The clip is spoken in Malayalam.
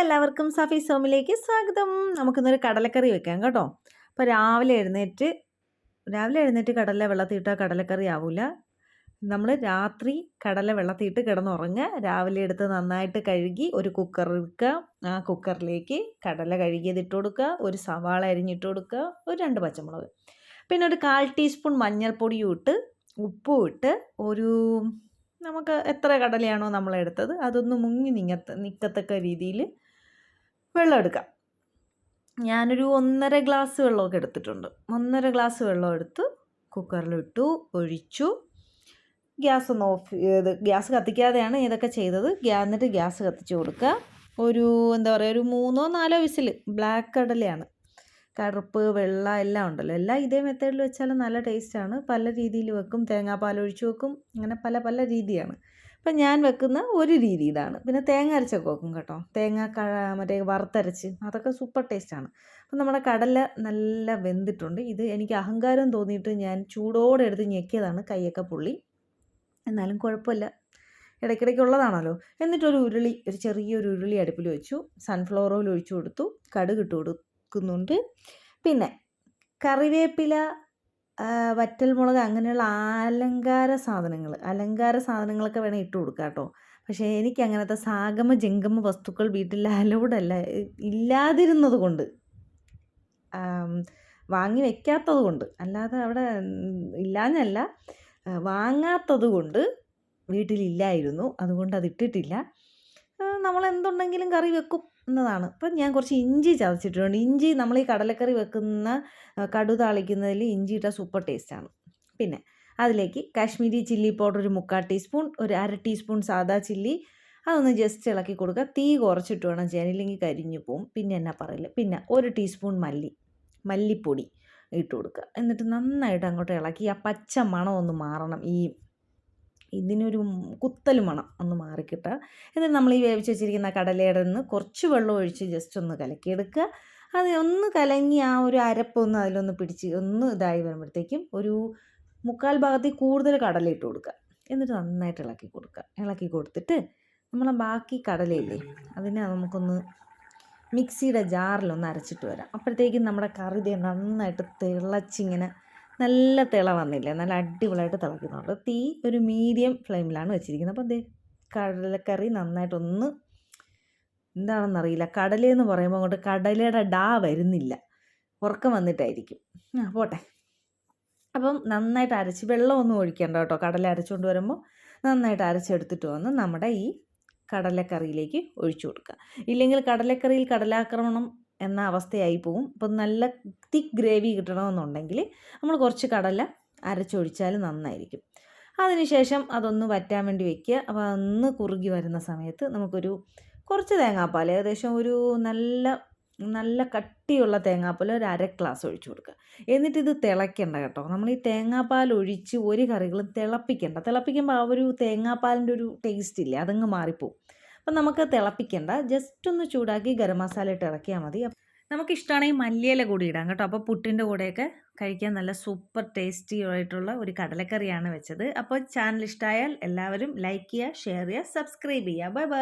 എല്ലാവർക്കും സഫി സോമിലേക്ക് സ്വാഗതം. നമുക്കിന്നൊരു കടലക്കറി വെക്കാം കേട്ടോ. അപ്പോൾ രാവിലെ എഴുന്നേറ്റ് രാവിലെ എഴുന്നേറ്റ് കടല വെള്ളത്തിയിട്ടാൽ കടലക്കറി ആവില്ല നമ്മൾ രാത്രി കടല വെള്ളത്തിയിട്ട് കിടന്നുറങ്ങുക. രാവിലെ എടുത്ത് നന്നായിട്ട് കഴുകി ഒരു കുക്കർ എടുക്കുക ആ കുക്കറിലേക്ക് കടല കഴുകിയത് ഇട്ട് കൊടുക്കുക. ഒരു സവാള അരിഞ്ഞിട്ട് കൊടുക്കുക. ഒരു രണ്ട് പച്ചമുളക്. പിന്നെ ഒരു കാൽ ടീസ്പൂൺ മഞ്ഞൾപ്പൊടിയും ഇട്ട് ഉപ്പും ഇട്ട് ഒരു നമുക്ക് എത്ര കടലയാണോ നമ്മൾ എടുത്തത് അതൊന്ന് മുങ്ങി നിങ്ങത്ത നിൽക്കത്തക്ക രീതിയിൽ വെള്ളം എടുക്കാം. ഞാനൊരു ഒന്നര ഗ്ലാസ് വെള്ളമൊക്കെ എടുത്തിട്ടുണ്ട്. ഒന്നര ഗ്ലാസ് വെള്ളം എടുത്ത് കുക്കറിലിട്ടു ഒഴിച്ചു. ഗ്യാസ് ഒന്ന് ഓഫ് ചെയ്ത് ഗ്യാസ് കത്തിക്കാതെയാണ് ഇതൊക്കെ ചെയ്തത്. എന്നിട്ട് ഗ്യാസ് കത്തിച്ച് കൊടുക്കുക. ഒരു എന്താ പറയുക ഒരു മൂന്നോ നാലോ വിസിൽ. ബ്ലാക്ക് കടലയാണ്. കറുപ്പ് വെള്ള എല്ലാം ഉണ്ടല്ലോ. എല്ലാം ഇതേ മെത്തേഡിൽ വെച്ചാൽ നല്ല ടേസ്റ്റാണ് പല രീതിയിൽ വെക്കും. തേങ്ങാപ്പാൽ ഒഴിച്ച് വെക്കും. അങ്ങനെ പല പല രീതിയാണ്. അപ്പം ഞാൻ വെക്കുന്ന ഒരു രീതി ഇതാണ് പിന്നെ തേങ്ങ അരച്ചൊക്കെ വെക്കും കേട്ടോ. തേങ്ങ മറ്റേ വറുത്തരച്ച് അതൊക്കെ സൂപ്പർ ടേസ്റ്റാണ് അപ്പം നമ്മുടെ കടല നല്ല വെന്തിട്ടുണ്ട്. ഇത് എനിക്ക് അഹങ്കാരം തോന്നിയിട്ട് ഞാൻ ചൂടോടെ എടുത്ത് ഞെക്കിയതാണ് കൈയൊക്കെ പുള്ളി. എന്നാലും കുഴപ്പമില്ല. ഇടയ്ക്കിടയ്ക്കുള്ളതാണല്ലോ എന്നിട്ടൊരു ഉരുളി ഒരു ചെറിയൊരു ഉരുളി അടുപ്പിൽ വെച്ചു. സൺഫ്ലവർ ഓയിൽ ഒഴിച്ചു കൊടുത്തു. കടുക് ഇട്ട് കൊടുക്കുന്നുണ്ട്. പിന്നെ കറിവേപ്പില വറ്റൽമുളക് അങ്ങനെയുള്ള അലങ്കാര സാധനങ്ങൾ അലങ്കാര സാധനങ്ങളൊക്കെ വേണേൽ ഇട്ട് കൊടുക്കാം കേട്ടോ പക്ഷേ എനിക്ക് അങ്ങനത്തെ സാഗമ ജംഗമ വസ്തുക്കൾ വീട്ടിൽ അലൗഡല്ല ഇല്ലാതിരുന്നത് കൊണ്ട് വാങ്ങി വെക്കാത്തത് കൊണ്ട് അല്ലാതെ അവിടെ ഇല്ലാഞ്ഞല്ല വാങ്ങാത്തത് കൊണ്ട് വീട്ടിലില്ലായിരുന്നു അതുകൊണ്ട് അത് ഇട്ടിട്ടില്ല. നമ്മൾ എന്തുണ്ടെങ്കിലും കറി വെക്കും എന്നതാണ്. ഇപ്പം ഞാൻ കുറച്ച് ഇഞ്ചി ചതച്ചിട്ടുണ്ട്. ഇഞ്ചി നമ്മൾ ഈ കടലക്കറി വെക്കുന്ന കടു താളിക്കുന്നതിൽ ഇഞ്ചി ഇട്ടാൽ സൂപ്പർ ടേസ്റ്റാണ്. പിന്നെ അതിലേക്ക് കാശ്മീരി ചില്ലി പൗഡർ ഒരു മുക്കാൽ ടീസ്പൂൺ ഒരു അര ടീസ്പൂൺ സാദാ ചില്ലി അതൊന്ന് ജസ്റ്റ് ഇളക്കി കൊടുക്കുക. തീ കുറച്ചിട്ട് വേണം ചെയ്യാൻ ഇല്ലെങ്കിൽ കരിഞ്ഞു പോവും. പിന്നെ എന്നാ പറയില്ല പിന്നെ ഒരു ടീസ്പൂൺ മല്ലി മല്ലിപ്പൊടി ഇട്ട് കൊടുക്കുക. എന്നിട്ട് നന്നായിട്ട് അങ്ങോട്ട് ഇളക്കി ആ പച്ച മണം ഒന്ന് മാറണം. ഈ ഇതിനൊരു കുത്തൽ മണം ഒന്ന് മാറിക്കിട്ടുക എന്നിട്ട് നമ്മൾ ഈ വേവിച്ച് വെച്ചിരിക്കുന്ന കടലയുടെ നിന്ന് കുറച്ച് വെള്ളം ഒഴിച്ച് ജസ്റ്റ് ഒന്ന് കലക്കിയെടുക്കുക. അത് ഒന്ന് കലങ്ങി ആ ഒരു അരപ്പൊന്ന് അതിലൊന്ന് പിടിച്ച് ഒന്ന് ഇതായി വരുമ്പോഴത്തേക്കും ഒരു മുക്കാൽ ഭാഗത്തിൽ കൂടുതൽ കടല ഇട്ട് കൊടുക്കുക. എന്നിട്ട് നന്നായിട്ട് ഇളക്കി കൊടുക്കുക. ഇളക്കി കൊടുത്തിട്ട് നമ്മളെ ബാക്കി കടലയില്ലേ അതിനെ നമുക്കൊന്ന് മിക്സിയുടെ ജാറിലൊന്ന് അരച്ചിട്ട് വരാം. അപ്പോഴത്തേക്കും നമ്മുടെ കറി നന്നായിട്ട് തിളച്ചിങ്ങനെ നല്ല തിള വന്നില്ലേ? നല്ല അടിപൊളിയായിട്ട് തിളയ്ക്കുന്നുണ്ട്. തീ ഒരു മീഡിയം ഫ്ലെയിമിലാണ് വെച്ചിരിക്കുന്നത്. അപ്പോൾ എന്തേ കടലക്കറി നന്നായിട്ടൊന്ന് എന്താണെന്നറിയില്ല. കടലെന്ന് പറയുമ്പോൾ അങ്ങോട്ട് കടലയുടെ ഡാ വരുന്നില്ല. ഉറക്കം വന്നിട്ടായിരിക്കും. ആ പോട്ടെ. അപ്പം നന്നായിട്ട് അരച്ച് വെള്ളമൊന്നും ഒഴിക്കേണ്ട കേട്ടോ. കടല അരച്ചുകൊണ്ട് വരുമ്പോൾ നന്നായിട്ട് അരച്ചെടുത്തിട്ട് വന്ന് നമ്മുടെ ഈ കടലക്കറിയിലേക്ക് ഒഴിച്ചു കൊടുക്കുക. ഇല്ലെങ്കിൽ കടലക്കറിയിൽ കടലാക്രമണം എന്ന അവസ്ഥയായി പോവും. അപ്പം നല്ല തിക്ക് ഗ്രേവി കിട്ടണമെന്നുണ്ടെങ്കിൽ നമ്മൾ കുറച്ച് കടല അരച്ചൊഴിച്ചാൽ നന്നായിരിക്കും. അതിനുശേഷം അതൊന്ന് വറ്റാൻ വേണ്ടി വെക്കുക. അപ്പോൾ അതൊന്ന് കുറുകി വരുന്ന സമയത്ത് നമുക്കൊരു കുറച്ച് തേങ്ങാപ്പാൽ ഏകദേശം ഒരു നല്ല നല്ല കട്ടിയുള്ള തേങ്ങാപ്പാൽ ഒരു അര ഗ്ലാസ് ഒഴിച്ചു കൊടുക്കുക. എന്നിട്ട് ഇത് തിളയ്ക്കേണ്ട കേട്ടോ. നമ്മൾ ഈ തേങ്ങാപ്പാൽ ഒഴിച്ച് ഒരു കറികളും തിളപ്പിക്കേണ്ട. തിളപ്പിക്കുമ്പോൾ ആ ഒരു തേങ്ങാപ്പാലിന്റെ ഒരു ടേസ്റ്റ് ഇല്ലേ അതങ്ങ് മാറിപ്പോവും. അപ്പം നമുക്ക് തിളപ്പിക്കേണ്ട. ജസ്റ്റ് ഒന്ന് ചൂടാക്കി ഗരം മസാല ഇട്ട് ഇറക്കിയാൽ മതി. നമുക്ക് ഇഷ്ടമാണെങ്കിൽ മല്ലിയില കൂടി ഇടാം കേട്ടോ. അപ്പോൾ പുട്ടിന്റെ കൂടെയൊക്കെ കഴിക്കാൻ നല്ല സൂപ്പർ ടേസ്റ്റി ആയിട്ടുള്ള ഒരു കടലക്കറിയാണ് വെച്ചത്. അപ്പോൾ ചാനൽ ഇഷ്ടമായാൽ എല്ലാവരും ലൈക്ക് ചെയ്യുക ഷെയർ ചെയ്യുക സബ്സ്ക്രൈബ് ചെയ്യുക. Bye bye